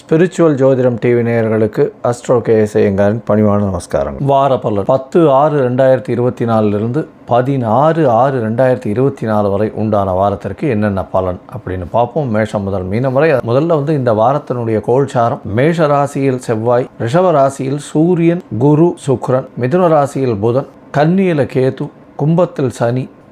Spiritual ஜோதிடம் TV நேயர்களுக்கு astro KS ஐயங்காரின் பணிவான நமஸ்காரம் வார பலன் பத்து ஆறு ரெண்டாயிரத்தி இருபத்தி நாலுலேருந்து பதினாறு ஆறு ரெண்டாயிரத்தி இருபத்தி நாலு வரை உண்டான வாரத்திற்கு என்னென்ன பலன் அப்படின்னு பார்ப்போம். மேஷம் முதல் மீனம் வரை. முதல்ல வந்து இந்த வாரத்தினுடைய கோல்சாரம். மேஷ ராசியில் செவ்வாய் ரிஷப ராசியில் சூரியன் குரு சுக்ரன் மிதுன ராசியில் புதன் கன்னியில கேது கும்பத்தில் சனி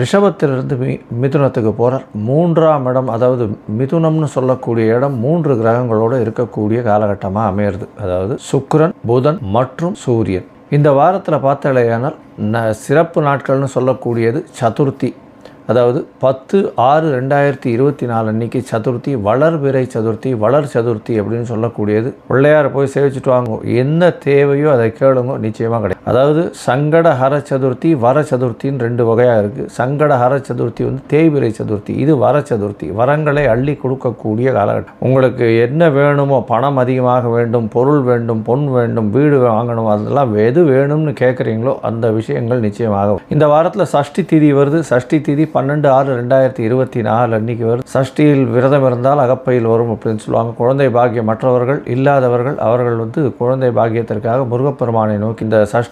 ரிஷபத்திலிருந்து மி மிதுனத்துக்கு போகிறார் மூன்றாம் இடம் அதாவது மிதுனம்னு சொல்லக்கூடிய இடம் மூன்று கிரகங்களோடு இருக்கக்கூடிய காலகட்டமாக அமையிறது. அதாவது சுக்ரன் புதன் மற்றும் சூரியன். இந்த வாரத்தில் பார்த்தாலேயானால் ந சிறப்பு நாட்கள்னு சொல்லக்கூடியது சதுர்த்தி. அதாவது பத்து ஆறு ரெண்டாயிரத்தி இருபத்தி நாலு அன்னைக்கு சதுர்த்தி வளர்பிறை சதுர்த்தி வளர் சதுர்த்தி அப்படின்னு சொல்லக்கூடியது. பிள்ளையாரை போய் சேவிச்சுட்டு வாங்க. என்ன தேவையோ அதை கேளுங்க. நிச்சயமாக கிடைக்கும். அதாவது சங்கட ஹர சதுர்த்தி வர சதுர்த்தின்னு ரெண்டு வகையாக இருக்குது சங்கட ஹர சதுர்த்தி வந்து தேய்பிறை சதுர்த்தி இது வர சதுர்த்தி வரங்களை அள்ளி கொடுக்கக்கூடிய காலகட்டம். உங்களுக்கு என்ன வேணுமோ பணம் அதிகமாக வேண்டும் பொருள் வேண்டும் பொன் வேண்டும் வீடு வாங்கணும் அதெல்லாம் எது வேணும்னு கேட்குறீங்களோ அந்த விஷயங்கள் நிச்சயமாக இந்த வாரத்தில் சஷ்டி திதி வருது. சஷ்டி திதி பன்னெண்டு ஆறு ரெண்டாயிரத்தி இருபத்தி நாலு அன்னைக்கு வருது. சஷ்டியில் விரதம் இருந்தால் அகப்பையில் வரும் அப்படின்னு சொல்லுவாங்க. குழந்தை பாக்கியம் மற்றவர்கள் இல்லாதவர்கள் அவர்கள் வந்து குழந்தை பாக்கியத்திற்காக முருகப்பெருமானை நோக்கி இந்த சஷ்டி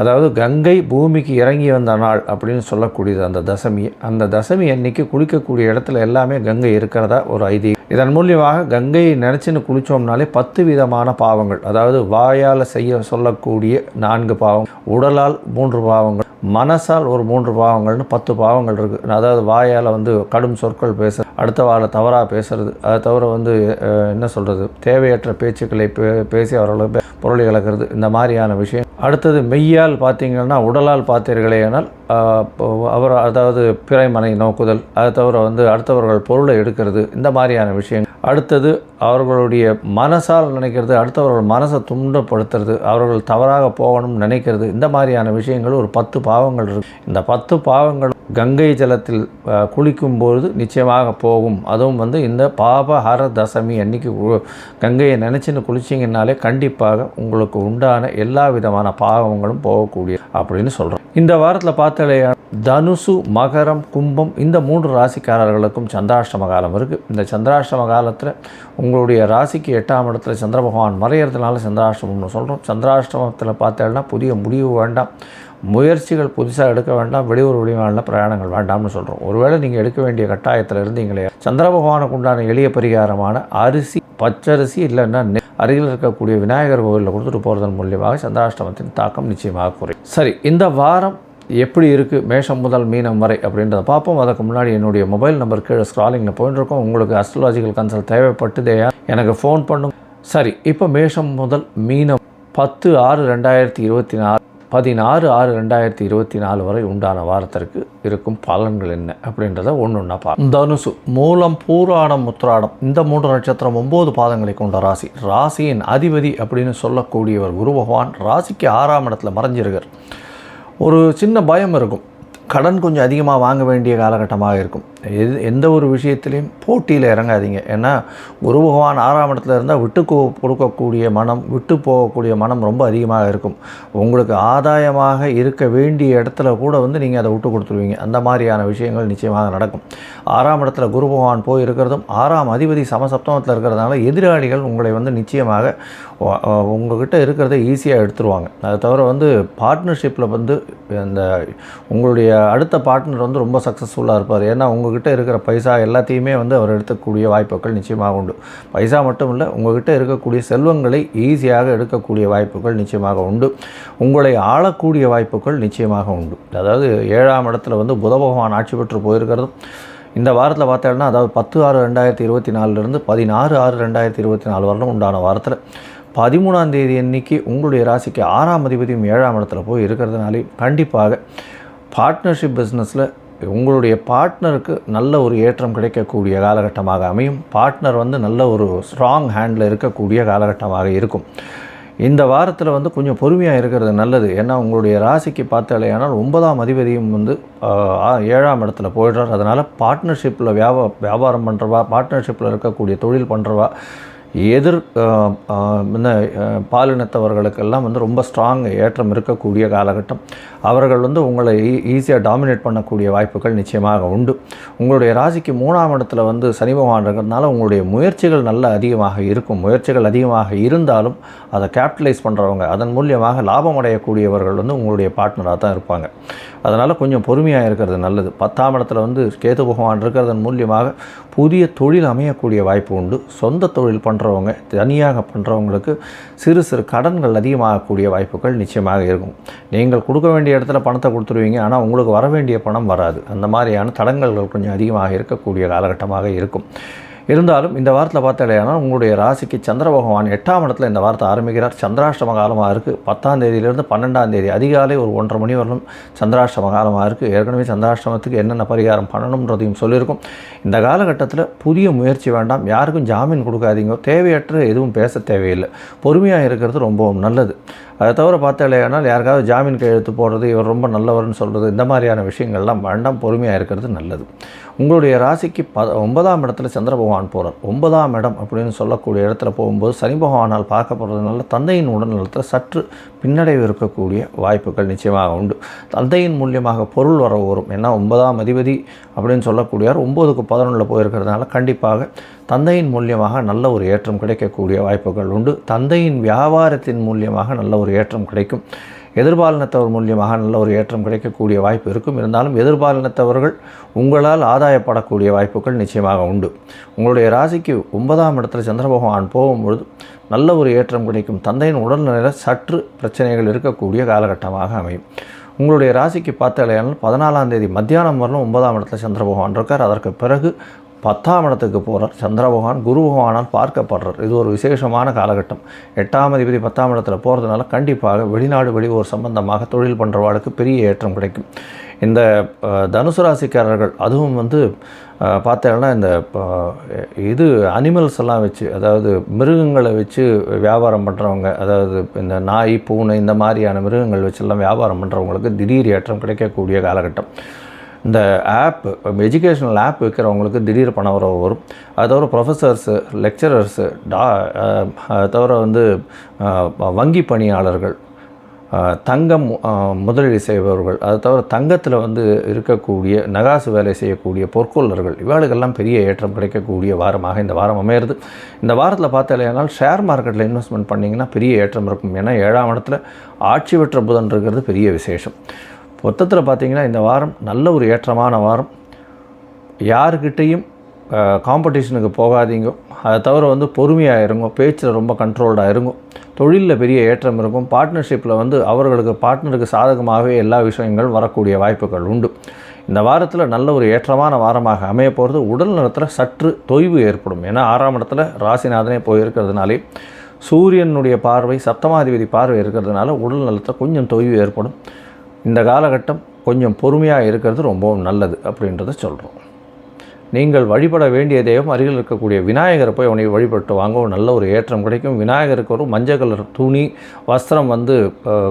அதாவது கங்கை பூமிக்கு இறங்கி வந்த நாள் அப்படின்னு சொல்லக்கூடியது அந்த தசமி. அந்த தசமி அன்னைக்கு குளிக்கக்கூடிய இடத்துல எல்லாமே கங்கை இருக்கிறதா ஒரு ஐதீகம். இதன் மூலியமாக கங்கையை நினச்சின்னு குளித்தோம்னாலே பத்து விதமான பாவங்கள். அதாவது வாயால் செய்ய சொல்லக்கூடிய நான்கு பாவம் உடலால் மூன்று பாவங்கள். மனசால் ஒரு மூன்று பாவங்கள்னு பத்து பாவங்கள் இருக்குது அதாவது வாயால் வந்து கடும் சொற்கள் பேச அடுத்த வாழ தவறாக பேசுறது. அதை தவிர வந்து என்ன சொல்கிறது தேவையற்ற பேச்சுக்களை பே பேசி அவர்களை பொருளை இழக்கிறது. இந்த மாதிரியான விஷயம். அடுத்தது மெய்யால் பார்த்தீங்கன்னா உடலால் பார்த்தீர்களே ஆனால் அவர் அதாவது பிறைமனை நோக்குதல். அதை தவிர வந்து அடுத்தவர்கள் பொருளை எடுக்கிறது. இந்த மாதிரியான விஷயம் அடுத்தது அவர்களுடைய மனசால் நினைக்கிறது அடுத்தவர்கள் மனசை துண்டப்படுத்துறது அவர்கள் தவறாக போகணும்னு நினைக்கிறது. இந்த மாதிரியான விஷயங்கள் ஒரு பத்து பாவங்கள் இருக்கு. இந்த பத்து பாவங்கள் கங்கை ஜலத்தில் குளிக்கும் குளிக்கும்பொழுது நிச்சயமாக போகும். அதுவும் வந்து இந்த பாபஹர தசமி அன்னைக்கு கங்கையை நினச்சின்னு குளிச்சிங்கனாலே கண்டிப்பாக உங்களுக்கு உண்டான எல்லா விதமான பாவங்களும் போகக்கூடிய அப்படின்னு சொல்கிறோம் இந்த வாரத்தில் பார்த்து பார்த்தாலே தனுசு மகரம் கும்பம் இந்த மூன்று ராசிக்காரர்களுக்கும் சந்திராஷ்டம காலம் இருக்குது இந்த சந்திராஷ்டம காலத்தில் உங்களுடைய ராசிக்கு எட்டாம் இடத்துல சந்திர பகவான் மறையிறதுனால சந்திராஷ்டமம்னு சொல்கிறோம் சந்திராஷ்டமத்தில் பார்த்தேன்னா புதிய முடிவு வேண்டாம். முயற்சிகள் புதுசாக எடுக்க வேண்டாம். வெளியூர் வெளிமாநில பிரயாணங்கள் வேண்டாம்னு சொல்கிறோம் ஒருவேளை நீங்கள் எடுக்க வேண்டிய கட்டாயத்தில் இருந்தீங்களே சந்திர பகவானுக்கு உண்டான எளிய பரிகாரமான அரிசி பச்சரிசி இல்லைன்னா அருகில் இருக்கக்கூடிய விநாயகர் கோவிலில் கொடுத்துட்டு போகிறதன் மூலியமாக சந்திராஷ்டமத்தின் தாக்கம் நிச்சயமாக குறையும். சரி இந்த வாரம் எப்படி இருக்குது மேஷம் முதல் மீனம் வரை அப்படின்றத பார்ப்போம். அதுக்கு முன்னாடி என்னுடைய மொபைல் நம்பர் கீழே ஸ்க்ராலிங்கில் போயிட்டுருக்கோம் உங்களுக்கு அஸ்ட்ராலஜிக்கல் கன்சல்ட் தேவைப்பட்டதே. எனக்கு ஃபோன் பண்ணும். சரி இப்போ மேஷம் முதல் மீனம் பத்து ஆறு ரெண்டாயிரத்தி இருபத்தி நாலு பதினாறு ஆறு ரெண்டாயிரத்தி இருபத்தி நாலு வரை உண்டான வாரத்திற்கு இருக்கும் பலன்கள் என்ன அப்படின்றத ஒன்று ஒன்றா பார்ப்போம். தனுசு மூலம் பூராடம் உத்திராடம். இந்த மூன்று நட்சத்திரம் ஒம்பது பாதங்களை கொண்ட ராசி. ராசியின் அதிபதி அப்படின்னு சொல்லக்கூடியவர் குரு பகவான். ராசிக்கு ஆறாம் இடத்துல மறைஞ்சிருக்கார். ஒரு சின்ன பயம் இருக்கும். கடன் கொஞ்சம் அதிகமாக வாங்க வேண்டிய காலகட்டமாக இருக்கும். எது எந்த ஒரு விஷயத்திலையும் போட்டியில் இறங்காதீங்க. ஏன்னா குரு பகவான் ஆறாம் இடத்துல இருந்தால் விட்டு கொடுக்கக்கூடிய மனம் விட்டு போகக்கூடிய மனம் ரொம்ப அதிகமாக இருக்கும். உங்களுக்கு ஆதாயமாக இருக்க வேண்டிய இடத்துல கூட வந்து நீங்கள் அதை விட்டு கொடுத்துருவீங்க. அந்த மாதிரியான விஷயங்கள் நிச்சயமாக நடக்கும். ஆறாம் இடத்துல குரு பகவான் போய் இருக்கிறதும் ஆறாம் அதிபதி சமசப்தமத்தில் இருக்கிறதுனால எதிராளிகள் உங்களை வந்து நிச்சயமாக உங்கள்கிட்ட இருக்கிறத ஈஸியாக எடுத்துருவாங்க. அதை தவிர வந்து பார்ட்னர்ஷிப்பில் வந்து அந்த உங்களுடைய அடுத்த பார்ட்னர் வந்து ரொம்ப சக்ஸஸ்ஃபுல்லாக இருப்பார். ஏன்னா உங்கள் உங்கள்கிட்ட இருக்கிற பைசா எல்லாத்தையுமே வந்து அவர் எடுக்கக்கூடிய வாய்ப்புகள் நிச்சயமாக உண்டு. பைசா மட்டும் இல்லை உங்கள்கிட்ட இருக்கக்கூடிய செல்வங்களை ஈஸியாக எடுக்கக்கூடிய வாய்ப்புகள் நிச்சயமாக உண்டு. உங்களை ஆளக்கூடிய வாய்ப்புகள் நிச்சயமாக உண்டு. அதாவது ஏழாம் இடத்துல வந்து புத பகவான் ஆட்சி பெற்று போயிருக்கிறதும் இந்த வாரத்தில் பார்த்தோம்னா அதாவது பத்து ஆறு ரெண்டாயிரத்தி இருபத்தி நாலுலேருந்து பதினாறு ஆறு ரெண்டாயிரத்தி இருபத்தி நாலு வரலும் உண்டான வாரத்தில் பதிமூணாம் தேதி அன்னைக்கு உங்களுடைய ராசிக்கு ஆறாம் அதிபதியும் ஏழாம் இடத்துல போய் இருக்கிறதுனாலே கண்டிப்பாக பார்ட்னர்ஷிப் பிஸ்னஸில் உங்களுடைய பார்ட்னருக்கு நல்ல ஒரு ஏற்றம் கிடைக்கக்கூடிய காலகட்டமாக அமையும். பார்ட்னர் வந்து நல்ல ஒரு ஸ்ட்ராங் ஹேண்டில் இருக்கக்கூடிய காலகட்டமாக இருக்கும். இந்த வாரத்தில் வந்து கொஞ்சம் பொறுமையாக இருக்கிறது நல்லது. ஏன்னா உங்களுடைய ராசிக்கு பார்த்தாலேயானால் ஒன்பதாம் அதிபதியும் வந்து ஏழாம் இடத்துல போயிடுறார். அதனால் பார்ட்னர்ஷிப்பில் வியாபா வியாபாரம் பண்ணுறவா பார்ட்னர்ஷிப்பில் இருக்கக்கூடிய தொழில் பண்ணுறவா எதிர் இந்த பாலினத்தவர்களுக்கெல்லாம் வந்து ரொம்ப ஸ்ட்ராங் ஏற்றம் இருக்கக்கூடிய காலகட்டம். அவர்கள் வந்து உங்களை e- ஈஸியாக டாமினேட் பண்ணக்கூடிய வாய்ப்புகள் நிச்சயமாக உண்டு. உங்களுடைய ராசிக்கு மூணாம் இடத்துல வந்து சனி பகவான் இருக்கிறதுனால உங்களுடைய முயற்சிகள் நல்ல அதிகமாக இருக்கும். முயற்சிகள் அதிகமாக இருந்தாலும் அதை கேபிட்டலைஸ் பண்ணுறவங்க அதன் மூலியமாக லாபம் அடையக்கூடியவர்கள் வந்து உங்களுடைய பார்ட்னராக தான் இருப்பாங்க. அதனால் கொஞ்சம் பொறுமையாக இருக்கிறது நல்லது. பத்தாம் இடத்துல வந்து கேது பகவான் இருக்கிறதன் மூலியமாக புதிய தொழில் அமையக்கூடிய வாய்ப்பு உண்டு. சொந்த தொழில் பண்ணுறவங்க தனியாக பண்ணுறவங்களுக்கு சிறு சிறு கடன்கள் அதிகமாகக்கூடிய வாய்ப்புகள் நிச்சயமாக இருக்கும். நீங்கள் கொடுக்க வேண்டிய இடத்துல பணத்தை கொடுத்துருவீங்க. ஆனால் உங்களுக்கு வர வேண்டிய பணம் வராது. அந்த மாதிரியான தடங்கல்கள் கொஞ்சம் அதிகமாக இருக்கக்கூடிய காலகட்டமாக இருக்கும். இருந்தாலும் இந்த வாரத்தில் பார்த்தாலேனா உங்களுடைய ராசிக்கு சந்திர பகவான் எட்டாம் இடத்துல இந்த வாரத்தை ஆரம்பிக்கிறார். சந்திராஷ்டம காலமாக இருக்குது பத்தாம் தேதியிலிருந்து பன்னெண்டாம் தேதி அதிகாலை ஒரு ஒன்றரை மணி வரலும் சந்திராஷ்டம காலமாக இருக்குது ஏற்கனவே சந்திராஷ்டமத்துக்கு என்னென்ன பரிகாரம் பண்ணணுன்றதையும் சொல்லியிருக்கும். இந்த காலகட்டத்தில் புதிய முயற்சி வேண்டாம். யாருக்கும் ஜாமீன் கொடுக்காதீங்க. தேவையற்ற எதுவும் பேச தேவையில்லை. பொறுமையாக இருக்கிறது ரொம்பவும் நல்லது. அதை தவிர பார்த்தாலேயானால் யாருக்காவது ஜாமீன் கையெழுத்து போடுறது இவர் ரொம்ப நல்லவர்னு சொல்கிறது இந்த மாதிரியான விஷயங்கள்லாம் வேண்டாம் பொறுமையாக இருக்கிறது நல்லது. உங்களுடைய ராசிக்கு ப ஒன்பதாம் இடத்துல சந்திர பகவான் போகிறார் ஒன்பதாம் இடம் அப்படின்னு சொல்லக்கூடிய இடத்துல போகும்போது சனி பகவானால் பார்க்கப்படுறதுனால தந்தையின் உடல்நலத்தில் சற்று பின்னடைவு இருக்கக்கூடிய வாய்ப்புகள் நிச்சயமாக உண்டு. தந்தையின் மூலியமாக பொருள் வர வரும். ஏன்னா ஒன்பதாம் அதிபதி அப்படின்னு சொல்லக்கூடியவர் ஒம்போதுக்கு பதினொன்றில் போயிருக்கிறதுனால கண்டிப்பாக தந்தையின் மூலியமாக நல்ல ஒரு ஏற்றம் கிடைக்கக்கூடிய வாய்ப்புகள் உண்டு. தந்தையின் வியாபாரத்தின் மூலியமாக நல்ல ஒரு ஏற்றம் கிடைக்கும். எதிர்பாலினத்தவர் மூலியமாக நல்ல ஒரு ஏற்றம் கிடைக்கக்கூடிய வாய்ப்பு இருக்கும். இருந்தாலும் எதிர்பாலினத்தவர்கள் உங்களால் ஆதாயப்படக்கூடிய வாய்ப்புகள் நிச்சயமாக உண்டு. உங்களுடைய ராசிக்கு ஒன்பதாம் இடத்துல சந்திர பகவான் போகும்பொழுது நல்ல ஒரு ஏற்றம் கிடைக்கும். தந்தையின் உடல்நிலையில் சற்று பிரச்சனைகள் இருக்கக்கூடிய காலகட்டமாக அமையும். உங்களுடைய ராசிக்கு பார்த்தாலும் பதினாலாம் தேதி மத்தியானம் வரலும் ஒன்பதாம் இடத்துல சந்திர பகவான் இருக்கார். அதற்கு பிறகு பத்தாம் இடத்துக்கு போகிறார் சந்திர பகவான் குரு பகவானால் பார்க்கப்படுறார். இது ஒரு விசேஷமான காலகட்டம். எட்டாம் அதிபதி பத்தாம் இடத்துல போகிறதுனால கண்டிப்பாக வெளிநாடு வெளியூர் சம்பந்தமாக தொழில் பண்ணுறவாளுக்கு பெரிய ஏற்றம் கிடைக்கும். இந்த தனுசு ராசிக்காரர்கள் அதுவும் வந்து பார்த்தீங்கன்னா இந்த இது அனிமல்ஸ் எல்லாம் வச்சு அதாவது மிருகங்களை வச்சு வியாபாரம் பண்ணுறவங்க அதாவது இந்த நாய் பூனை இந்த மாதிரியான மிருகங்கள் வச்செல்லாம் வியாபாரம் பண்ணுறவங்களுக்கு திடீர் ஏற்றம் கிடைக்கக்கூடிய காலகட்டம். இந்த ஆப் எஜுகேஷனல் ஆப் விற்கிறவங்களுக்கு திடீர் பண வரவு வரும். அது தவிர ப்ரொஃபஸர்ஸு லெக்சரர்ஸு டா அது தவிர வந்து வங்கி பணியாளர்கள் தங்கம் முதலீடு செய்பவர்கள் அது தவிர தங்கத்தில் வந்து இருக்கக்கூடிய நகாசு வேலை செய்யக்கூடிய பொற்கொள்ளர்கள் இவாளுக்கெல்லாம் பெரிய ஏற்றம் கிடைக்கக்கூடிய வாரமாக இந்த வாரம் அமையிறது. இந்த வாரத்தில் பார்த்தாலேனால் ஷேர் மார்க்கெட்டில் இன்வெஸ்ட்மெண்ட் பண்ணிங்கன்னா பெரிய ஏற்றம் இருக்கும். ஏன்னா ஏழாம் இடத்துல ஆட்சி பெற்ற புதன் இருக்கிறது பெரிய விசேஷம். மொத்தத்தில் பார்த்தீங்கன்னா இந்த வாரம் நல்ல ஒரு ஏற்றமான வாரம். யாருக்கிட்டேயும் காம்படிஷனுக்கு போகாதீங்க. அதை தவிர வந்து பொறுமையாக இருங்க. பேச்சில் ரொம்ப கண்ட்ரோல்டாக இருக்கும் தொழிலில் பெரிய ஏற்றம் இருக்கும். பார்ட்னர்ஷிப்பில் வந்து அவர்களுக்கு பார்ட்னருக்கு சாதகமாகவே எல்லா விஷயங்களும் வரக்கூடிய வாய்ப்புகள் உண்டு. இந்த வாரத்தில் நல்ல ஒரு ஏற்றமான வாரமாக அமைய போகிறது உடல் நலத்தில் சற்று தொய்வு ஏற்படும். ஏன்னா ஆறாம் இடத்துல ராசிநாதனே போயிருக்கிறதுனாலே சூரியனுடைய பார்வை சப்தமாதிபதி பார்வை இருக்கிறதுனால உடல் நலத்தில் கொஞ்சம் தொய்வு ஏற்படும். இந்த காலகட்டம் கொஞ்சம் பொறுமையாக இருக்கிறது ரொம்பவும் நல்லது அப்படின்றத சொல்கிறோம் நீங்கள் வழிபட வேண்டிய தெய்வம் அருகில் இருக்கக்கூடிய விநாயகரை போய் அவனை வழிபட்டு வாங்க. ஒரு நல்ல ஒரு ஏற்றம் கிடைக்கும். விநாயகருக்கு ஒரு மஞ்சள் கலர் துணி வஸ்திரம் வந்து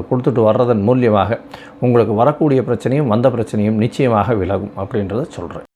கொடுத்துட்டு வர்றதன் மூலியமாக உங்களுக்கு வரக்கூடிய பிரச்சனையும் வந்த பிரச்சனையும் நிச்சயமாக விலகும் அப்படின்றத சொல்கிறேன்